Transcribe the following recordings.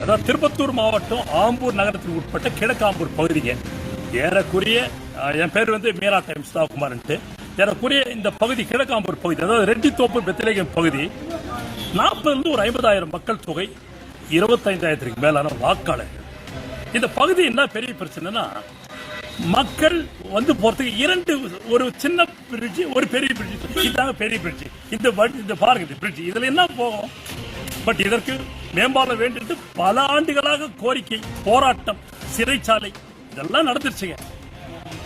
அதாவது திருப்பத்தூர் மாவட்டம் ஆம்பூர் நகரத்துக்கு உட்பட்ட கிழக்காம்பூர் பகுதிங்க. ஏறக்குறைய என் பேர் வந்து மீரா டைம்ஸ் குமார்ன்ட்டு ஏறக்குறைய இந்த பகுதி கிழக்காம்பூர் பகுதி அதாவது ரெட்டித்தோப்பு பெத்திலேகம் பகுதி நாற்பதுலேருந்து ஒரு ஐம்பதாயிரம் மக்கள் தொகை இருபத்தைந்தாயிரத்துக்கு மேலான வாக்காளர்கள். இந்த பகுதி என்ன பெரிய பிரச்சனைனா மக்கள் வந்து போறதுக்கு இரண்டு ஒரு சின்ன பிரிட்ஜ் ஒரு பெரிய பிரிட்ஜ் இதாங்க பெரிய பிரிட்ஜ் இந்த இந்த பாருங்க இந்த பிரிட்ஜ் இதுல என்ன போகும்? பட் இதற்கு மேம்பாலம் வேண்டிட்டு பல ஆண்டுகளாக கோரிக்கை போராட்டம் சிறைச்சாலை இதெல்லாம் நடந்துருச்சுங்க.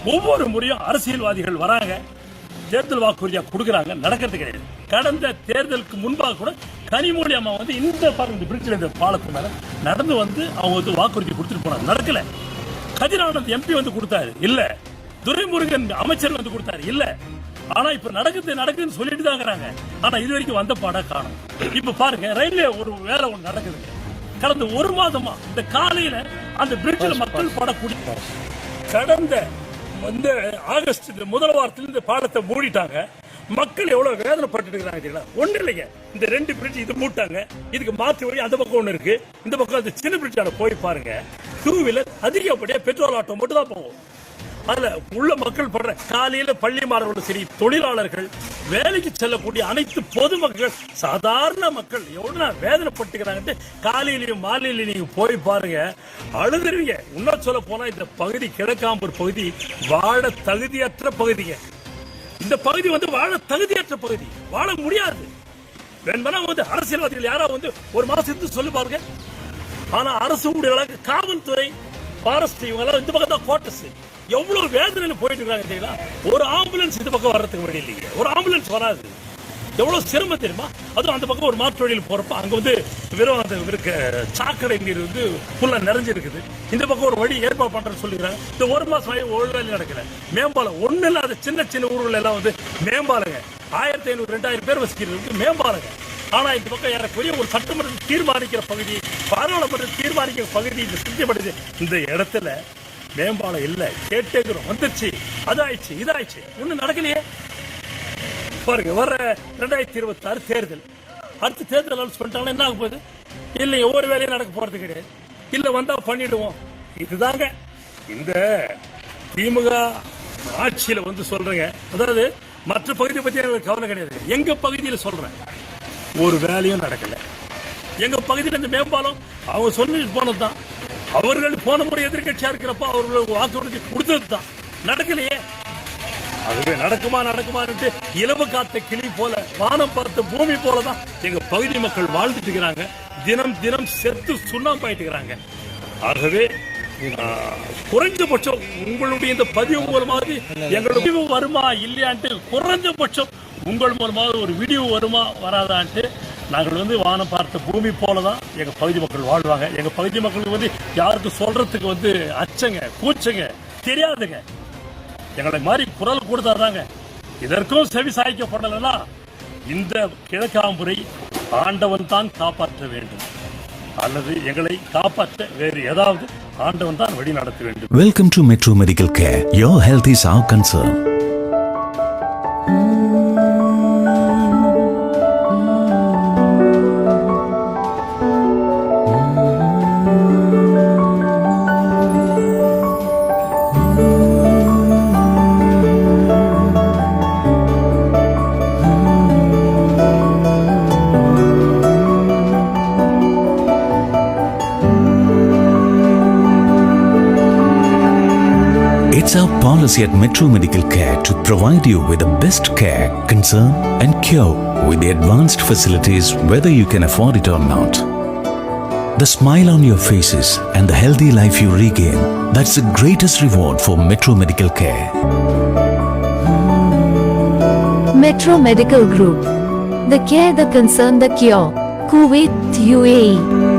ஒவ்வொரு முறையும் அரசியல்வாதிகள் வராங்க தேர்தல் வாக்குறுதியா கொடுக்குறாங்க நடக்கிறது கிடையாது. கடந்த தேர்தலுக்கு முன்பாக கூட கனிமொழி அம்மா வந்து இந்த பாருங்க பிரிட்ஜில் இந்த பாலத்து மேல நடந்து வந்து அவங்க வந்து வாக்குறுதி கொடுத்துட்டு போனாங்க. நடக்கல. கதிரானந்த் எம்பி வந்து கொடுத்தாரு. இல்ல. துரைமுருகன் அமைச்சர் வந்து கொடுத்தாரு. இல்ல. ஆனா இப்ப நடக்குது நடக்குதுன்னு சொல்லிட்டு தான் இருக்கிறாங்க. ஆனா இது வரைக்கும் வந்த பாடா காணும். இப்ப பாருங்க ரயில்வே ஒரு வேலை ஒன்று நடக்குதுங்க. கடந்த ஒரு மாதமா இந்த காலையில அந்த பிரிட்ஜில் மக்கள் படக்கூடிய கடந்த இந்த ஆகஸ்ட் இந்த முதல் வாரத்தில் இந்த பாலத்தை மூடிட்டாங்க. மக்கள் எவ்வளவு வேதனைப்பட்டு இருக்கிறாங்க ஒண்ணு இல்லைங்க. இந்த ரெண்டு பிரிட்ஜ் இது மூட்டாங்க. இதுக்கு மாற்று வழி அந்த பக்கம் ஒண்ணு இருக்கு. இந்த பக்கம் அந்த சின்ன பிரிட்ஜான போய் பாருங்க. டூ வீலர் அதிகப்படியா பெட்ரோல் ஆட்டோ மட்டும் தான் போகும். அதுல உள்ள மக்கள் படுற காலையில பள்ளி மாணவர்கள் சரி தொழிலாளர்கள் வேலைக்கு செல்லக்கூடிய அனைத்து பொதுமக்கள் சாதாரண மக்கள் எவ்வளவு வேதனைப்பட்டுக்கிறாங்கன்ட்டு காலையிலையும் மாலையிலையும் நீங்க போய் பாருங்க. அழுதுருவீங்க. இன்னும் சொல்ல போனா இந்த பகுதி கிழக்காம்பூர் பகுதி வாழ தகுதியற்ற பகுதிங்க. இந்த பகுதி வந்து வாழ தகுதியற்ற பகுதி. வாழ முடியாது. வேணும்னா வந்து அரசியல்வாதிகள் யாராவது வந்து ஒரு மாசம் இருந்து சொல்லி பாருங்க. ஆனா அரசு ஊழியர்களாக காவல்துறை ஃபாரஸ்ட் இவங்க எல்லாம் இந்த பக்கம் தான் கோட்டஸ் எவ்வளவு வேதனையில போயிட்டு இருக்காங்க தெரியுங்களா ஒரு ஆம்புலன்ஸ் இந்த பக்கம் வர்றதுக்கு வழி இல்லைங்க. ஒரு ஆம்புலன்ஸ் வராது. எவ்வளவு சிரமம் தெரியுமா? அதுவும் அந்த பக்கம் ஒரு மாற்று வழியில் போறப்ப அங்க வந்து வெறும் அந்த இருக்க சாக்கடை நீர் வந்து ஃபுல்லா நிறைஞ்சிருக்குது. இந்த பக்கம் ஒரு வழி ஏற்பாடு பண்றேன்னு சொல்லிக்கிறாங்க. இந்த ஒரு மாசம் ஆகி ஒரு வேலை நடக்கல. மேம்பாலம் ஒண்ணு இல்லாத சின்ன சின்ன ஊர்கள் எல்லாம் வந்து மேம்பாலங்க. ஆயிரத்தி ஐநூறு ரெண்டாயிரம் பேர் வசிக்கிறது மேம்பாலங்க. ஆனா இந்த பக்கம் ஏறக்குரிய ஒரு சட்டமன்றத்தில் தீர்மானிக்கிற பகுதி பாராளுமன்ற தீர்மானிக்கிற பகுதி இந்த சித்தப்படுது இந்த இடத்துல மேம்பாலம் இல்ல. கேட்டேங்கிறோம். வந்துச்சு அதாயிடுச்சு இதாயிடுச்சு. ஒண்ணும் நடக்கலையே. பாருங்க வர ரெண்டாயிரத்தி இருபத்தி ஆறு தேர்தல். அடுத்த தேர்தல் அனௌன்ஸ் பண்ணிட்டாங்கன்னா என்ன ஆக போகுது? இல்லை ஒவ்வொரு வேலையும் நடக்க போறது கிடையாது. இல்ல வந்தா பண்ணிடுவோம். இதுதாங்க. இந்த திமுக ஆட்சியில வந்து சொல்றேங்க. அதாவது மற்ற பகுதியை பத்தி எனக்கு கவலை கிடையாது. எங்க பகுதியில சொல்றேன். ஒரு வேலையும் நடக்கல. எங்க பகுதியில் இந்த மேம்பாலம் அவங்க சொன்னது போனதுதான். அவர்கள் போன முறை எதிர்கட்சியா இருக்கிறப்ப அவர்கள் வாக்குறுதி கொடுத்தது தான் நடக்கலையே. அதுவே நடக்குமா நடக்குமான்ட்டு இலவு காத்த கிளி போல வானம் பார்த்த பூமி போலதான் எங்க பகுதி மக்கள் வாழ்ந்துட்டு இருக்கிறாங்க. தினம் தினம் செத்து சுண்ணாம்பாயிட்டு இருக்கிறாங்க ஆகவே குறைஞ்சபட்சம் உங்களுடைய இந்த பதிவு மூலமாக எங்களுடைய பதிவு வருமா இல்லையான்ட்டு குறைஞ்சபட்சம் உங்கள் மூலமாக ஒரு வீடியோ வருமா வராதான்ட்டு நாங்கள் வந்து வானம் பார்த்த பூமி போல தான் எங்க பகுதி மக்கள் வாழ்வாங்க. எங்க பகுதி மக்களுக்கு வந்து யாருக்கும் சொல்றதுக்கு வந்து அச்சங்க கூச்சங்க தெரியாதுங்க. எங்களை மாதிரி குரல் கொடுத்தாதாங்க. இதற்கும் செவி சாய்க்கப்படலைன்னா இந்த கிழக்காம்புரை ஆண்டவன் தான் காப்பாற்ற வேண்டும். அல்லது எங்களை காப்பாற்ற வேறு ஏதாவது ஆண்டவன் தான் வழி நடத்த வேண்டும். Welcome to metro medical care your health is our concern It's our policy at Metro Medical Care to provide you with the best care, concern, and cure with the advanced facilities whether you can afford it or not. The smile on your faces and the healthy life you regain, that's the greatest reward for Metro Medical Care. Metro Medical Group. The care, the concern, the cure. Kuwait, UAE.